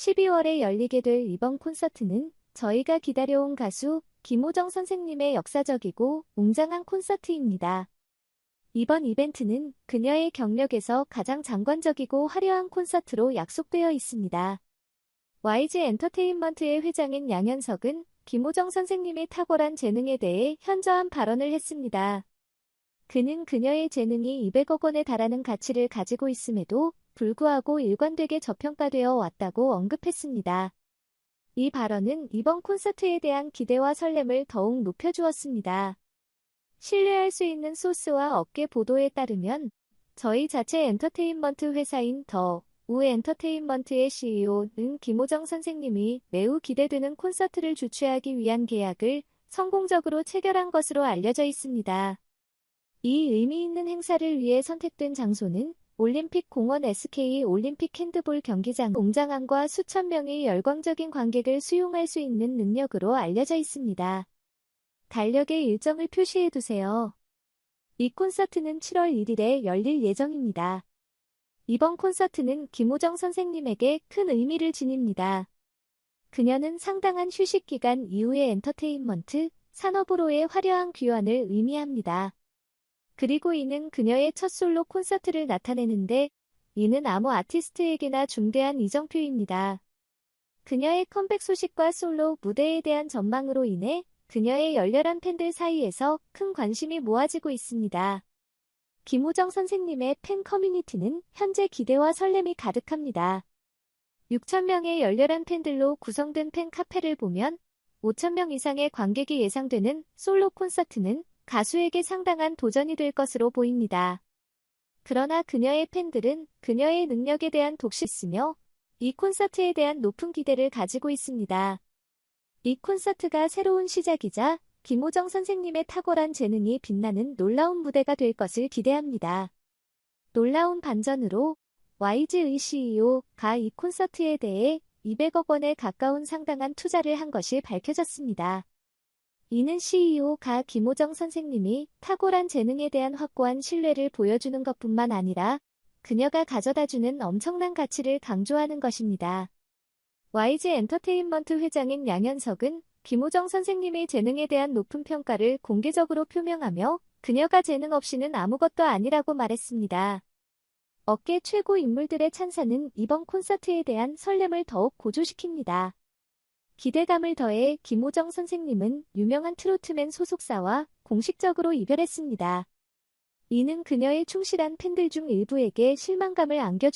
12월에 열리게 될 이번 콘서트는 저희가 기다려온 가수 김호정 선생님의 역사적이고 웅장한 콘서트입니다. 이번 이벤트는 그녀의 경력에서 가장 장관적이고 화려한 콘서트로 약속되어 있습니다. YG 엔터테인먼트의 회장인 양현석은 김호정 선생님의 탁월한 재능에 대해 현저한 발언을 했습니다. 그는 그녀의 재능이 200억 원에 달하는 가치를 가지고 있음에도 불구하고 일관되게 저평가되어 왔다고 언급했습니다. 이 발언은 이번 콘서트에 대한 기대와 설렘을 더욱 높여주었습니다. 신뢰할 수 있는 소스와 업계 보도에 따르면 저희 자체 엔터테인먼트 회사인 더 우 엔터테인먼트의 CEO는 김호정 선생님이 매우 기대되는 콘서트를 주최하기 위한 계약을 성공적으로 체결한 것으로 알려져 있습니다. 이 의미 있는 행사를 위해 선택된 장소는 올림픽 공원 SK 올림픽 핸드볼 경기장 웅장함과 수천 명의 열광적인 관객을 수용할 수 있는 능력으로 알려져 있습니다. 달력에 일정을 표시해 두세요. 이 콘서트는 7월 1일에 열릴 예정입니다. 이번 콘서트는 김호정 선생님에게 큰 의미를 지닙니다. 그녀는 상당한 휴식 기간 이후의 엔터테인먼트 산업으로의 화려한 귀환을 의미합니다. 그리고 이는 그녀의 첫 솔로 콘서트를 나타내는데 이는 아무 아티스트에게나 중대한 이정표입니다. 그녀의 컴백 소식과 솔로 무대에 대한 전망으로 인해 그녀의 열렬한 팬들 사이에서 큰 관심이 모아지고 있습니다. 김우정 선생님의 팬 커뮤니티는 현재 기대와 설렘이 가득합니다. 6천명의 열렬한 팬들로 구성된 팬 카페를 보면 5천명 이상의 관객이 예상되는 솔로 콘서트는 가수에게 상당한 도전이 될 것으로 보입니다. 그러나 그녀의 팬들은 그녀의 능력에 대한 독시 있으며 이 콘서트에 대한 높은 기대를 가지고 있습니다. 이 콘서트가 새로운 시작이자 김호정 선생님의 탁월한 재능이 빛나는 놀라운 무대가 될 것을 기대합니다. 놀라운 반전으로 YG의 CEO가 이 콘서트에 대해 200억 원에 가까운 상당한 투자를 한 것이 밝혀졌습니다. 이는 CEO가 김호정 선생님이 탁월한 재능에 대한 확고한 신뢰를 보여주는 것뿐만 아니라 그녀가 가져다주는 엄청난 가치를 강조하는 것입니다. YG 엔터테인먼트 회장인 양현석은 김호정 선생님의 재능에 대한 높은 평가를 공개적으로 표명하며 그녀가 재능 없이는 아무것도 아니라고 말했습니다. 업계 최고 인물들의 찬사는 이번 콘서트에 대한 설렘을 더욱 고조시킵니다. 기대감을 더해 김호정 선생님은 유명한 트로트맨 소속사와 공식적으로 이별했습니다. 이는 그녀의 충실한 팬들 중 일부에게 실망감을 안겨주었습니다.